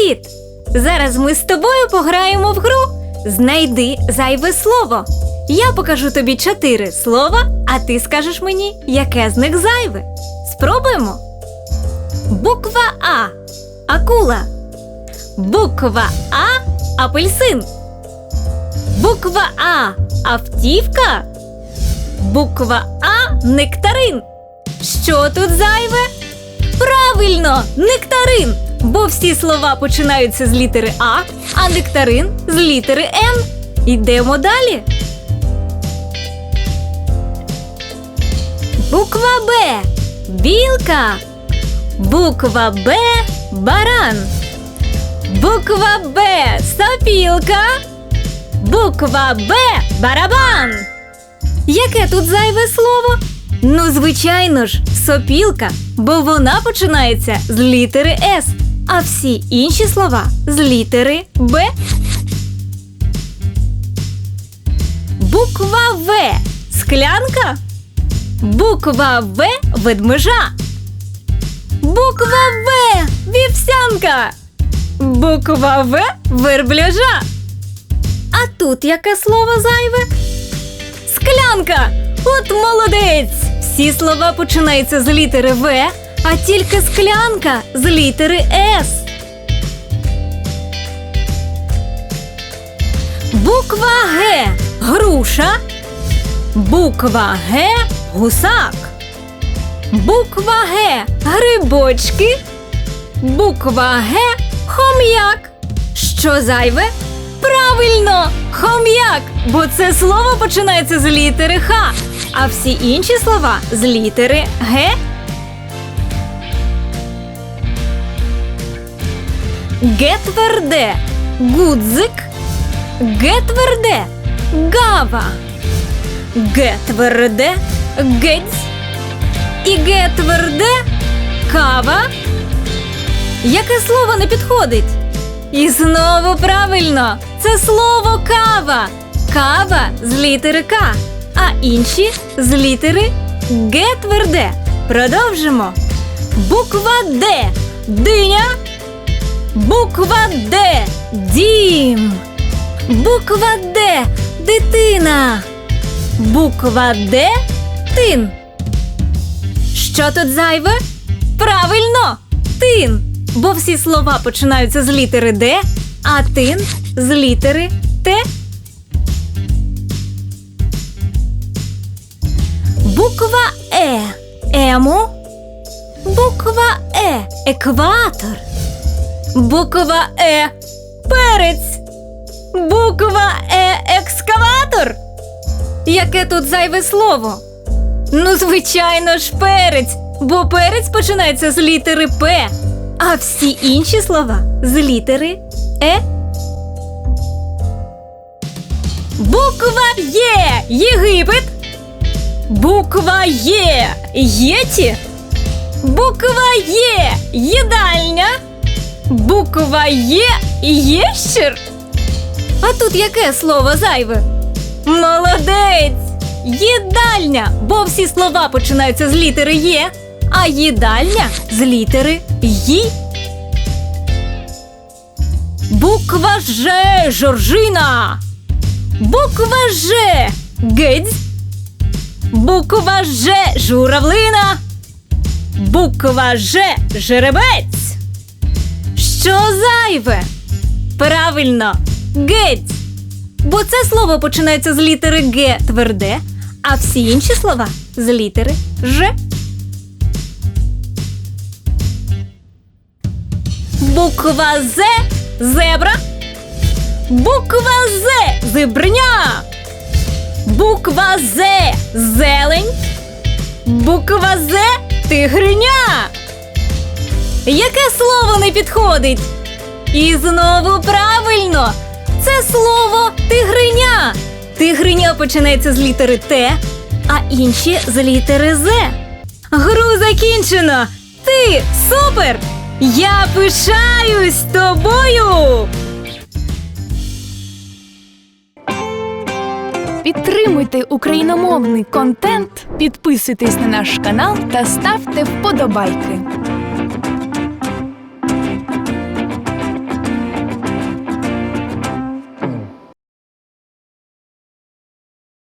Привіт! Зараз ми з тобою пограємо в гру. Знайди зайве слово. Я покажу тобі чотири слова, а ти скажеш мені, яке з них зайве. Спробуємо. Буква А. Акула. Буква А. Апельсин. Буква А. Автівка. Буква А. Нектарин. Що тут зайве? Правильно, нектарин. Бо всі слова починаються з літери А, а нектарин з літери Н. Йдемо далі. Буква Б. Білка. Буква Б. Баран. Буква Б. Сопілка. Буква Б. Барабан. Яке тут зайве слово? Ну, звичайно ж, сопілка, бо вона починається з літери С, а всі інші слова з літери Б. Буква В склянка. Буква В ведмежа. Буква В вівсянка. Буква В верблюжа. А тут яке слово зайве? Склянка! От молодець! Всі слова починаються з літери В, а тільки склянка з літери С. Буква Г груша. Буква Г гусак. Буква Г грибочки. Буква Г хом'як. Що зайве? Правильно! Хом'як! Бо це слово починається з літери Х, а всі інші слова з літери Г. Г тверде гудзик. Г тверде гава. Г тверде. І Г тверде кава. Яке слово не підходить? І знову правильно, це слово кава. Кава з літери К, а інші з літери Г. Продовжимо. Буква Д диня. Буква Д дім. Буква Д дитина. Буква Д тин. Що тут зайве? Правильно, тин. Бо всі слова починаються з літери Д, а тин з літери Т. Буква Е емо. Буква Е екватор. Буква Е перець. Буква Е екскаватор. Яке тут зайве слово? Ну, звичайно ж, перець, бо перець починається з літери П, а всі інші слова з літери Е. Буква Є Єгипет. Буква Є Єті. Буква Є їдальня. Буква Є єщир. А тут яке слово зайве? Молодець! Їдальня, бо всі слова починаються з літери Є, а їдальня з літери Ї. Буква Ж Жоржина. Буква Ж Гидзь. Буква Ж журавлина. Буква Ж жеребець. Що зайве? Правильно, геть. Бо це слово починається з літери Г тверде, а всі інші слова з літери Ж. Буква З зебра. Буква З зебреня. Буква З зелень. Буква З тигриня. Яке слово не підходить? І знову правильно. Це слово тигриня. Тигриня починається з літери Т, а інші з літери З. Гру закінчено. Ти супер! Я пишаюсь тобою. Підтримуйте україномовний контент, підписуйтесь на наш канал та ставте вподобайки.